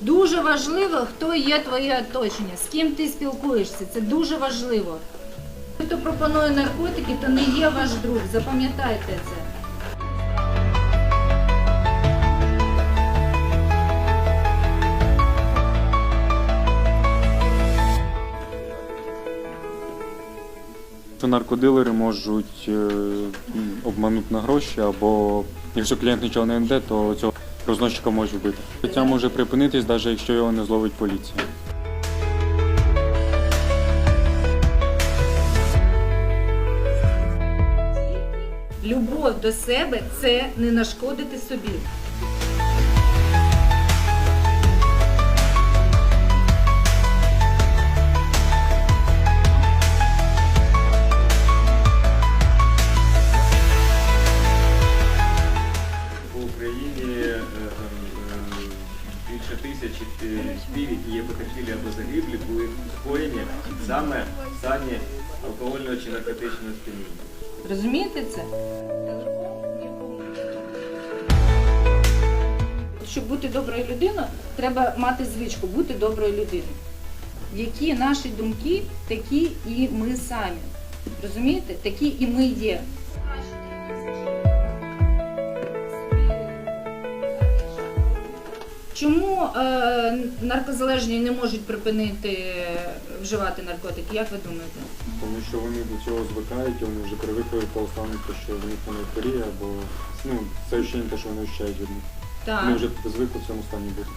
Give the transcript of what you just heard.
Дуже важливо, хто є твоє оточення, з ким ти спілкуєшся. Це дуже важливо. Хто пропонує наркотики, то не є ваш друг. Запам'ятайте це. Наркодилери можуть е, обманути на гроші, або якщо клієнт нічого не йде, то цього розносчика можуть вбити. Життя може припинитись, навіть якщо його не зловить поліція. Любов до себе це не нашкодити собі. По Україні тисячі е, спів, які потерпілі або загиблі, були скоєні саме в стані алкогольного чи наркотичного сп'яніння. Розумієте це? Щоб бути доброю людиною, треба мати звичку бути доброю людиною. Які наші думки, такі і ми самі. Розумієте? Такі і ми є. Чому е, наркозалежні не можуть припинити вживати наркотики? Як ви думаєте? Тому що вони до цього звикають, і вони вже привикли по того що в них воно хворіє, або ну, це ощущення, те, що вони ощущають від них. Так. Вони вже звикли в цьому стані бути.